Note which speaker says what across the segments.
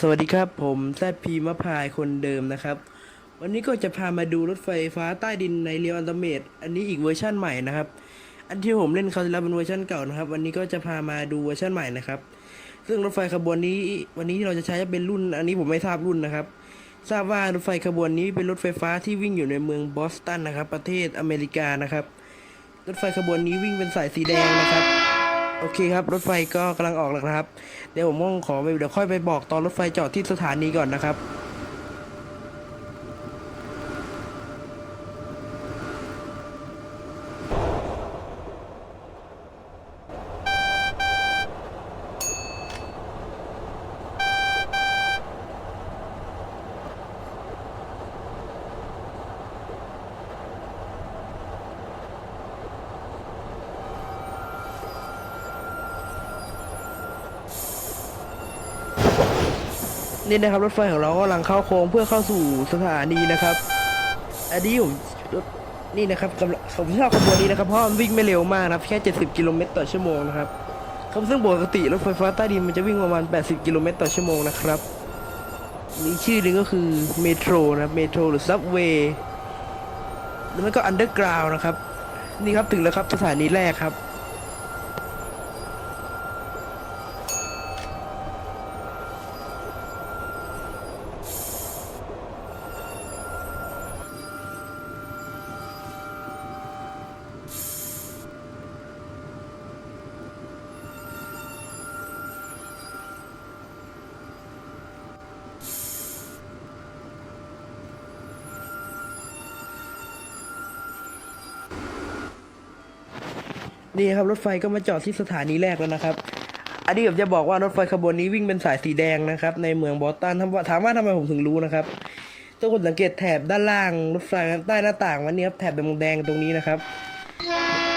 Speaker 1: สวัสดีครับ ผมแซดพีมะพายคนเดิมนะครับ วันนี้ก็จะพามาดูรถไฟฟ้าใต้ดินในเรียวอันตเมดอันนี้อีกเวอร์ชั่นใหม่นะครับ อันที่ผมเล่นคราวที่แล้วเป็นเวอร์ชันเก่านะครับ วันนี้ก็จะพามาดูเวอร์ชันใหม่นะครับ ซึ่งรถไฟขบวนนี้ วันนี้ที่เราจะใช้จะเป็นรุ่น อันนี้ผมไม่ทราบรุ่นนะครับ ทราบว่ารถไฟขบวนนี้เป็นรถไฟฟ้าที่วิ่งอยู่ในเมืองบอสตันนะครับ ประเทศอเมริกานะครับ รถไฟขบวนนี้วิ่งเป็นสายสีแดงนะครับ โอเคครับ รถไฟก็กำลังออกแล้วนะครับ เดี๋ยวผมต้องขอไปเดี๋ยวค่อยไปบอกตอนรถไฟจอดที่สถานีก่อนนะครับ นี่นะครับรถไฟของเรากำลังเข้าโค้งเพื่อเข้าสู่สถานีนะครับ อันนี้ผมนี่นะครับกำลังผมชอบขบวนนี้นะครับเพราะมันวิ่งไม่เร็วมากนะครับแค่ 70 กิโลเมตรต่อชั่วโมงนะครับครับซึ่งปกติรถไฟฟ้าใต้ดินมันจะวิ่งประมาณ 80 กิโลเมตรต่อชั่วโมงนะครับมีชื่อหนึ่งก็คือเมโทรนะครับเมโทรหรือซับเวย์หรือไม่ก็อันเดอร์กราวนะครับ นี่ครับถึงแล้วครับสถานีแรกครับ นี่ครับรถไฟก็มาจอดที่สถานีแรกแล้วนะครับ อันนี้ผมจะบอกว่ารถไฟขบวนนี้วิ่งเป็นสายสีแดงนะครับ ในเมืองบอสตันถามว่าทำไมผมถึงรู้นะครับทุกคนสังเกตแถบด้านล่างรถไฟใต้หน้าต่างวันนี้ครับแถบแดงๆตรงนี้นะครับ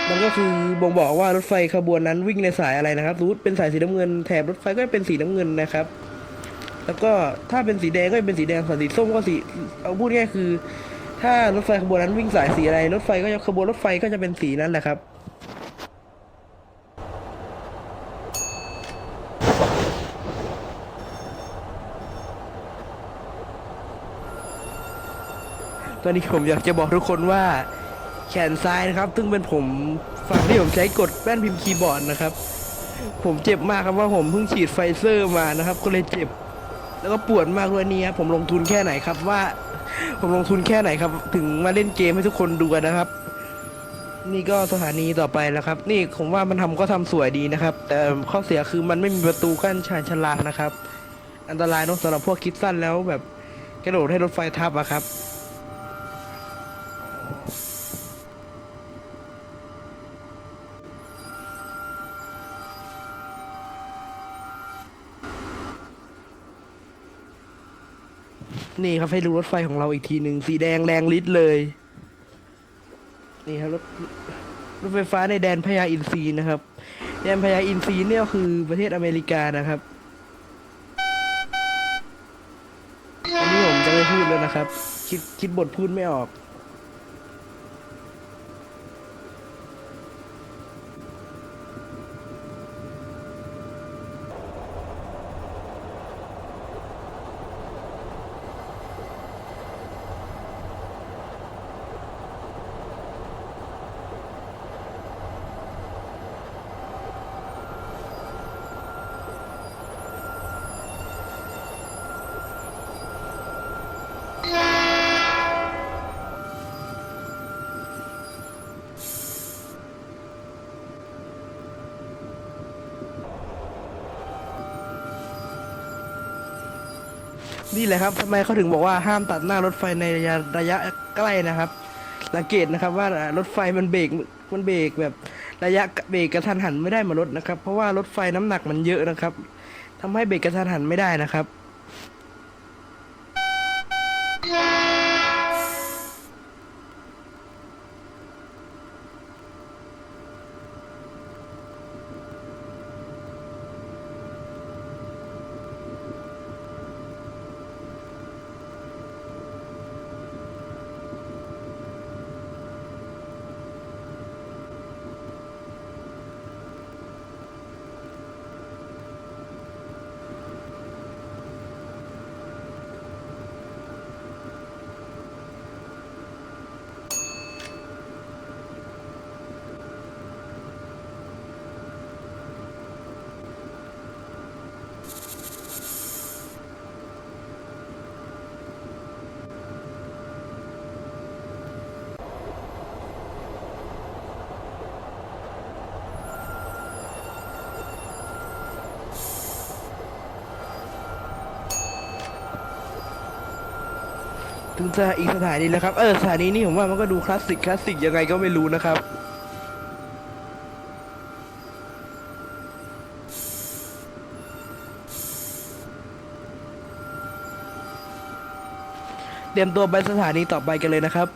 Speaker 1: มันก็คือบ่งบอกว่ารถไฟขบวนนั้นวิ่งในสายอะไรนะครับสมมติเป็นสายสีน้ำเงินแถบรถไฟก็เป็นสีน้ำเงินนะครับ แล้วก็ถ้าเป็นสีแดงก็เป็นสีแดงส่วนสีส้มก็สีเอาพูดง่ายคือ ถ้ารถไฟขบวนนั้นวิ่งสายสีอะไรรถไฟก็จะขบวนรถไฟก็จะเป็นสีนั้นแหละครับ ตอนนี้ผมอยากจะบอกทุกคนว่าแขนซ้ายนะครับ ซึ่งเป็นผมฝั่งที่ผมใช้กดแป้นพิมพ์คีย์บอร์ดนะครับ ผมเจ็บมากครับว่าผมเพิ่งฉีดไฟเซอร์มานะครับ ก็เลยเจ็บ แล้วก็ปวดมากด้วยเนี่ยผมลงทุนแค่ไหนครับว่า ผมลงทุนแค่ไหนครับ ถึงมาเล่นเกมให้ทุกคนดูกันนะครับ นี่ก็สถานีต่อไปแล้วครับ นี่ผมว่ามันทำก็ทำสวยดีนะครับ แต่ข้อเสียคือมันไม่มีประตูกั้นชานชลานะครับ อันตรายเนอะสำหรับพวกคิดสั้นแล้วแบบกระโดดให้รถไฟทับอะครับ นี่ครับให้ดูรถไฟของเราอีกทีหนึ่งสีแดงแรงลิตรเลย นี่ครับรถรถไฟฟ้าในแดนพญาอินทรีนะครับ แดนพญาอินทรีเนี่ยคือประเทศอเมริกานะครับอันนี้ผมจะไม่พูดแล้วนะครับ คิดคิดบทพูดไม่ออก นี่แหละครับทำไมเขาถึงบอกว่าห้ามตัดหน้ารถไฟในระยะระยะใกล้นะครับ สังเกตนะครับว่ารถไฟมันเบรกมันเบรกแบบระยะเบรกกระทันหันไม่ได้เหมารถนะครับ เพราะว่ารถไฟน้ำหนักมันเยอะนะครับทำให้เบรกกระทันหันไม่ได้นะครับ งสถาอีกสถานีแล้วครับ เออสถานีนี่ผมว่ามันก็ดูคลาสสิกคลาสสิกยังไงก็ไม่รู้นะครับเตรียมตัวไปสถานีต่อไปกันเลยนะครับ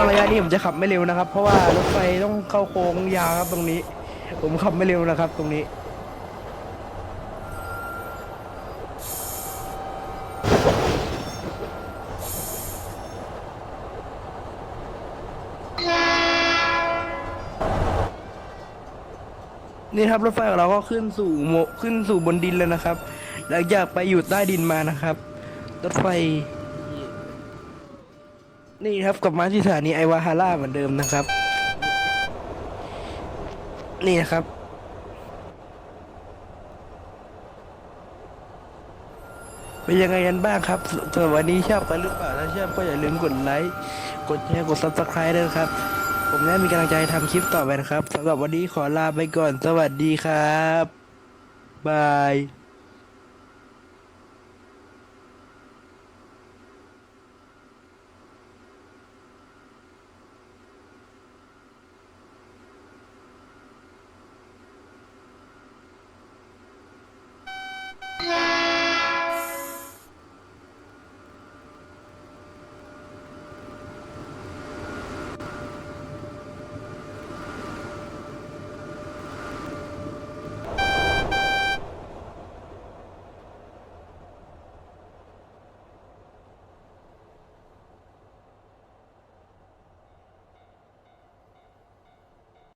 Speaker 1: ช่วงระยะนี้ผมจะขับไม่เร็วนะครับ เพราะว่ารถไฟต้องเข้าโค้งยาวครับตรงนี้ ผมขับไม่เร็วนะครับ ตรงนี้นี่ครับรถไฟของเราก็ขึ้นสู่โมขึ้นสู่บนดินแล้วนะครับ หลังจากไปอยู่ใต้ดินมานะครับ รถไฟ นี่ครับกลับมาที่สถานีไอวาฮาร่าเหมือนเดิมนะครับ นี่นะครับ เป็นยังไงกันบ้างครับสำหรับวันนี้ชอบกันหรือเปล่าถ้าชอบก็อย่าลืมกดไลค์กดแชร์กด subscribe ด้วยครับ ผมได้มีกำลังใจทำคลิปต่อไปนะครับสำหรับวันนี้ขอลาไปก่อน สวัสดีครับบาย